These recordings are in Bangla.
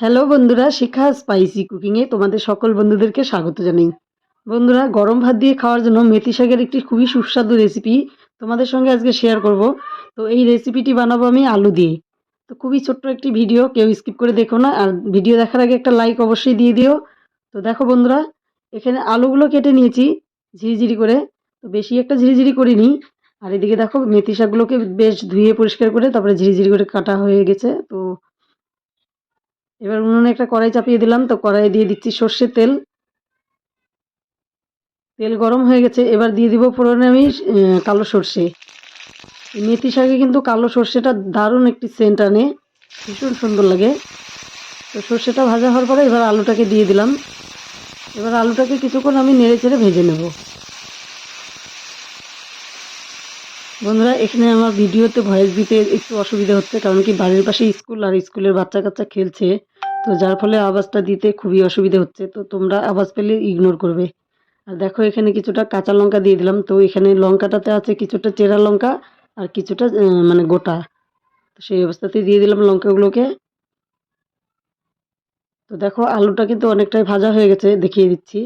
হ্যালো বন্ধুরা, শিখা স্পাইসি কুকিংয়ে তোমাদের সকল বন্ধুদেরকে স্বাগত জানাই। বন্ধুরা, গরম ভাত দিয়ে খাওয়ার জন্য মেথি শাকের একটি খুবই সুস্বাদু রেসিপি তোমাদের সঙ্গে আজকে শেয়ার করব। তো এই রেসিপিটি বানাবো আমি আলু দিয়ে। তো খুবই ছোট্ট একটি ভিডিও কেউ স্কিপ করে দেখো না। আর ভিডিও দেখার আগে একটা লাইক অবশ্যই দিয়ে দিও। তো দেখো বন্ধুরা, এখানে আলুগুলো কেটে নিয়েছি ঝিরিঝিরি করে। তো বেশি একটা ঝিরিঝিরি করিনি। আর এদিকে দেখো, মেথি শাকগুলোকে বেশ ধুয়ে পরিষ্কার করে তারপরে ঝিরিঝিরি করে কাটা হয়ে গেছে। তো এবার উনুনে একটা কড়াই চাপিয়ে দিলাম, তো কড়াইয়ে দিয়ে দিচ্ছি সর্ষের তেল। তেল গরম হয়ে গেছে, এবার দিয়ে দিব ফোড়নে আমি কালো সর্ষে। মেথি শাকে কিন্তু কালো সর্ষেটা দারুণ একটি সেন্ট আনে, ভীষণ সুন্দর লাগে। তো সর্ষেটা ভাজা হওয়ার পরে এবার আলুটাকে দিয়ে দিলাম। এবার আলুটাকে কিছুক্ষণ আমি নেড়ে চেড়ে ভেজে নেব। বন্ধুরা, এখানে আমার ভিডিওতে ভয়েস দিতে একটু অসুবিধা হচ্ছে, কারণ কি বাড়ির পাশে স্কুল, আর স্কুলের বাচ্চা কাচ্চা খেলছে। তো যার ফলে আওয়াজটা দিতে খুবই অসুবিধা হচ্ছে, তো তোমরা আওয়াজ পেলে ইগনোর করবে। আর দেখো এখানে কিছুটা কাঁচা লঙ্কা দিয়ে দিলাম, তো এখানে লঙ্কাটাতে আছে কিছুটা চেরা লঙ্কা আর কিছুটা মানে গোটা। তো সেই অবস্থাতেই দিয়ে দিলাম লঙ্কাগুলোকে। তো দেখো আলুটা কিন্তু অনেকটাই ভাজা হয়ে গেছে, দেখিয়ে দিচ্ছি।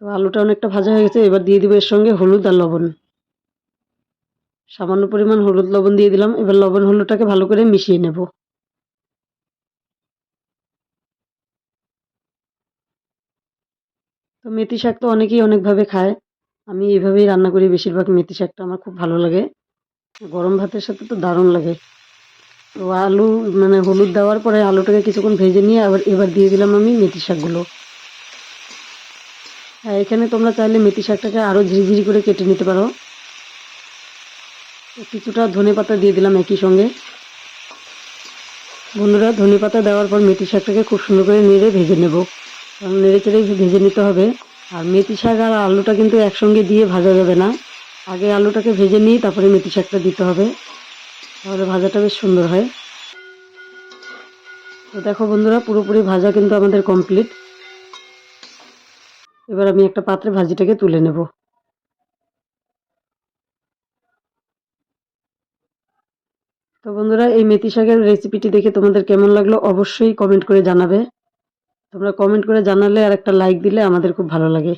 তো আলুটা অনেকটা ভাজা হয়ে গেছে, এবার দিয়ে দিব এর সঙ্গে হলুদ আর লবণ। সামান্য পরিমাণ হলুদ লবণ দিয়ে দিলাম, এবার লবণ হলুদটাকে ভালো করে মিশিয়ে নেব। তো মেথি শাক তো অনেকেই অনেকভাবে খায়। আমি এইভাবেই রান্না করি, বেশিরভাগ মেথি শাকটা আমার খুব ভালো লাগে। গরম ভাতের সাথে তো দারুণ লাগে। তো আলু মানে হলুদ দেওয়ার পরে আলুটাকে কিছুক্ষণ ভেজে নিয়ে আবার এবার দিয়ে দিলাম আমি মেথি শাকগুলো। আর এখানে তোমরা চাইলে মেথি শাকটাকে আরও ঝিরিঝিরি করে কেটে নিতে পারো। কিছুটা ধনে পাতা দিয়ে দিলাম একই সঙ্গে। বন্ধুরা, ধনে পাতা দেওয়ার পর মেথি শাকটাকে খুব সুন্দর করে নেড়ে ভেজে নেব। নেড়ে চেড়ে ভেজে নিতে হবে। আর মেথি শাক আর আলুটা কিন্তু একসঙ্গে দিয়ে ভাজা যাবে না। আগে আলুটাকে ভেজে নিয়ে তারপরে মেথি শাকটা দিতে হবে। তাহলে ভাজাটা বেশ সুন্দর হয়। তো দেখো বন্ধুরা, পুরোপুরি ভাজা কিন্তু আমাদের কমপ্লিট এবার আমি একটা পাত্রে ভাজিটাকে তুলে নেব। তো বন্ধুরা, এই মেথি শাকের রেসিপিটি দেখে তোমাদের কেমন লাগল অবশ্যই কমেন্ট করে জানাবে। তোমরা কমেন্ট করে জানালে আর একটা লাইক দিলে আমাদের খুব ভালো লাগে।